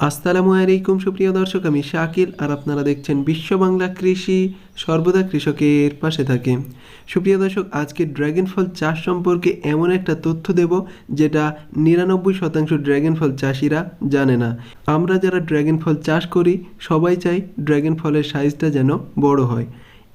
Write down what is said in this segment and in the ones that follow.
আসসালামু আলাইকুম, সুপ্রিয় দর্শক, আমি শাকিল আর আপনারা দেখছেন বিশ্ব বাংলা কৃষি সর্বদা কৃষকের পাশে থাকে। সুপ্রিয় দর্শক, আজকে ড্র্যাগন ফল চাষ সম্পর্কে এমন একটা তথ্য দেব যেটা নিরানব্বই শতাংশ ড্র্যাগন ফল চাষিরা জানে না। আমরা যারা ড্র্যাগন ফল চাষ করি, সবাই চাই ড্র্যাগন ফলের সাইজটা যেন বড় হয়।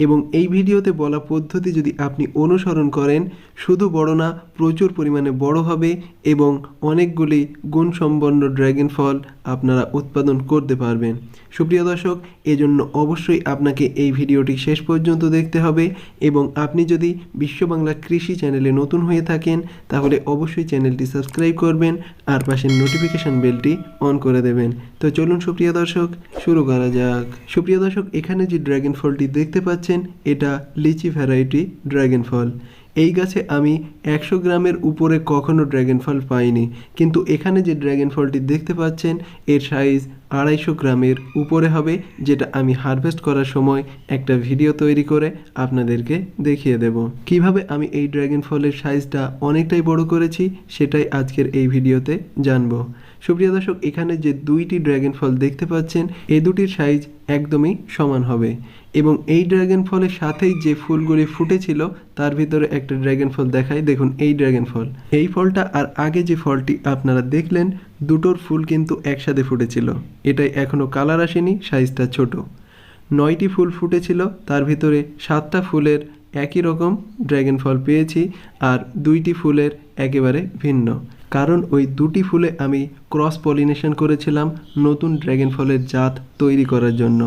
এবং এই ভিডিওতে বলা পদ্ধতি যদি আপনি অনুসরণ করেন, শুধু বড় না, প্রচুর পরিমাণে বড় হবে এবং অনেকগুলি গুণসম্পন্ন ড্রাগন ফল আপনারা উৎপাদন করতে পারবেন। সুপ্রিয় দর্শক, এজন্য অবশ্যই আপনাকে এই ভিডিওটি শেষ পর্যন্ত দেখতে হবে এবং আপনি যদি বিশ্ব বাংলা কৃষি চ্যানেলে নতুন হয়ে থাকেন, তাহলে অবশ্যই চ্যানেলটি সাবস্ক্রাইব করবেন আর পাশের নোটিফিকেশন বেলটি অন করে দেবেন। তো চলুন, সুপ্রিয় দর্শক, শুরু করা যাক। সুপ্রিয় দর্শক, এখানে যে ড্রাগন ফলটি দেখতে পাচ্ছেন এটা লিচি ভ্যারাইটি ড্রাগন ফল এই গাছে আমি একশো গ্রামের উপরে কখনো ড্রাগন ফল পাইনি, কিন্তু এখানে যে ড্রাগন ফলটি দেখতে পাচ্ছেন, এর সাইজ আড়াইশো গ্রামের উপরে হবে, যেটা আমি হারভেস্ট করার সময় একটা ভিডিও তৈরি করে আপনাদেরকে দেখিয়ে দেব। কীভাবে আমি এই ড্রাগন ফলের সাইজটা অনেকটাই বড় করেছি, সেটাই আজকের এই ভিডিওতে জানব। সুপ্রিয় দর্শক, এখানে যে দুইটি ড্রাগন ফল দেখতে পাচ্ছেন, এ দুটির সাইজ একদমই সমান হবে এবং এই ড্রাগন ফলের সাথেই যে ফুলগুলি ফুটেছিল, তার ভিতরে একটা ড্রাগন ফল দেখায় দেখুন, এই ড্রাগন ফল এই ফলটা আর আগে যে ফলটি আপনারা দেখলেন, দুটোর ফুল কিন্তু একসাথে ফুটেছিল। এটাই এখনও কালার আসেনি সাইজটা ছোট। নয়টি ফুল ফুটেছিল, তার ভিতরে সাতটা ফুলের একই রকম ড্রাগন ফল পেয়েছি, আর দুইটি ফুলের একেবারে ভিন্ন। কারণ ওই দুটি ফুলে আমি ক্রস পলিনেশন করেছিলাম নতুন ড্রাগন ফলের জাত তৈরি করার জন্য।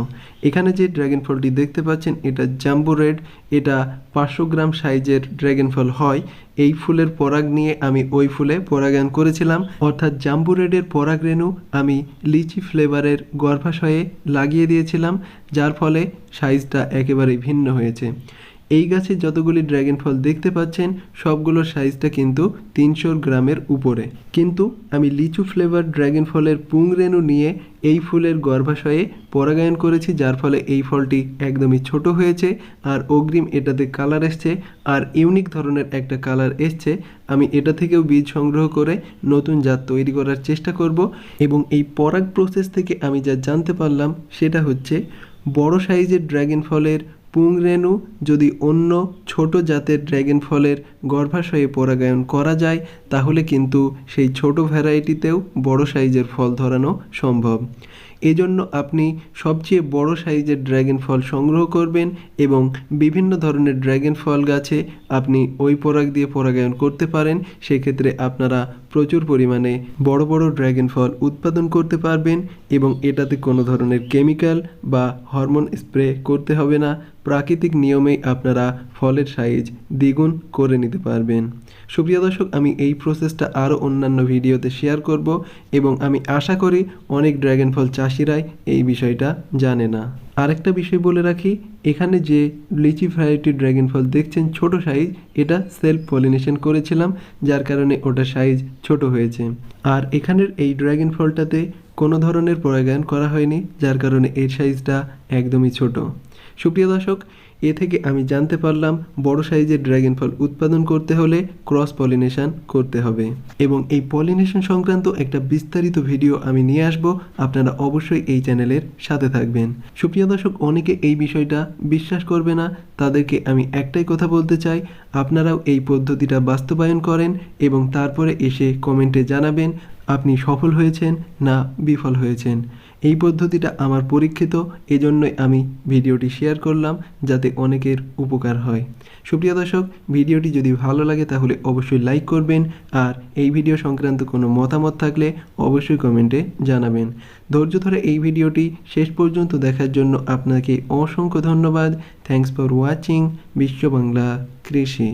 এখানে যে ড্রাগন ফলটি দেখতে পাচ্ছেন, এটা জাম্বো রেড, এটা পাঁচশো গ্রাম সাইজের ড্র্যাগন ফল হয়। এই ফুলের পরাগ নিয়ে আমি ওই ফুলে পরাগায়ন করেছিলাম। অর্থাৎ জাম্বু রেডের পরাগ রেণু আমি লিচি ফ্লেভারের গর্ভাশয়ে লাগিয়ে দিয়েছিলাম, যার ফলে সাইজটা একেবারেই ভিন্ন হয়েছে। এই গাছে যতগুলি ড্রাগন ফল দেখতে পাচ্ছেন, সবগুলোর সাইজটা কিন্তু তিনশো গ্রামের উপরে। কিন্তু আমি লিচু ফ্লেভার ড্রাগন ফলের পুংরেণু নিয়ে এই ফুলের গর্ভাশয়ে পরাগায়ন করেছি, যার ফলে এই ফলটি একদমই ছোট হয়েছে আর অগ্রিম এটাতে কালার এসছে আর ইউনিক ধরনের একটা কালার এসছে। আমি এটা থেকেও বীজ সংগ্রহ করে নতুন জাত তৈরি করার চেষ্টা করব এবং এই পরাগ প্রসেস থেকে আমি যা জানতে পারলাম, সেটা হচ্ছে বড় সাইজের ড্রাগন ফলের পুংরেণু যদি অন্য ছোট জাতের ড্র্যাগন ফলের গর্ভাশয়ে পরাগায়ন করা যায়, তাহলে কিন্তু সেই ছোট ভ্যারাইটিতেও বড় সাইজের ফল ধরানো সম্ভব। এজন্য আপনি সবচেয়ে বড় সাইজের ড্র্যাগন ফল সংগ্রহ করবেন এবং বিভিন্ন ধরনের ড্র্যাগন ফল গাছে আপনি ওই পরাগ দিয়ে পরাগায়ন করতে পারেন, সেক্ষেত্রে আপনারা প্রচুর পরিমাণে বড় বড় ড্র্যাগন ফল উৎপাদন করতে পারবেন এবং এটাতে কোনো ধরনের কেমিক্যাল বা হরমোন স্প্রে করতে হবে না। প্রাকৃতিক নিয়মেই আপনারা ফলের সাইজ দ্বিগুণ করে নিতে পারবেন। সুপ্রিয় দর্শক, আমি এই প্রসেসটা আরও অন্যান্য ভিডিওতে শেয়ার করব এবং আমি আশা করি অনেক ড্র্যাগন ফল চাষিরাই এই বিষয়টা জানে না। আরেকটা বিষয় বলে রাখি, এখানে যে লিচি ভ্যারাইটি ড্র্যাগন ফল দেখছেন, ছোট সাইজ এটা সেলফ পলিনেশন করেছিলাম, যার কারণে ওটা সাইজ ছোট হয়েছে। আর এখানের এই ড্র্যাগন ফলটাতে কোনো ধরনের পরাগায়ন করা হয়নি, যার কারণে এর সাইজটা একদমই ছোট। সুপ্রিয় দর্শক, এ থেকে আমি জানতে পারলাম বড় সাইজের ড্রাগন ফল উৎপাদন করতে হলে ক্রস পলিনেশন করতে হবে। এবং এই পলিনেশন সংক্রান্ত একটা বিস্তারিত ভিডিও আমি নিয়ে আসব, আপনারা অবশ্যই এই চ্যানেলের সাথে থাকবেন। সুপ্রিয় দর্শক, অনেকে এই বিষয়টা বিশ্বাস করবে না। তাদেরকে আমি একটাই কথা বলতে চাই, আপনারাও এই পদ্ধতিটা বাস্তবায়ন করেন এবং তারপরে এসে কমেন্টে জানাবেন, আপনি সফল হয়েছেন না বিফল হয়েছেন। এই পদ্ধতিটা আমার পরীক্ষিত, এজন্যই আমি ভিডিওটি শেয়ার করলাম যাতে অনেকের উপকার হয়। সুপ্রিয় দর্শক, ভিডিওটি যদি ভালো লাগে তাহলে অবশ্যই লাইক করবেন আর এই ভিডিও সংক্রান্ত কোনো মতামত থাকলে অবশ্যই কমেন্টে জানাবেন। ধৈর্য ধরে এই ভিডিওটি শেষ পর্যন্ত দেখার জন্য আপনাকে অসংখ্য ধন্যবাদ। থ্যাংকস ফর ওয়াচিং বিশ্ব বাংলা কৃষি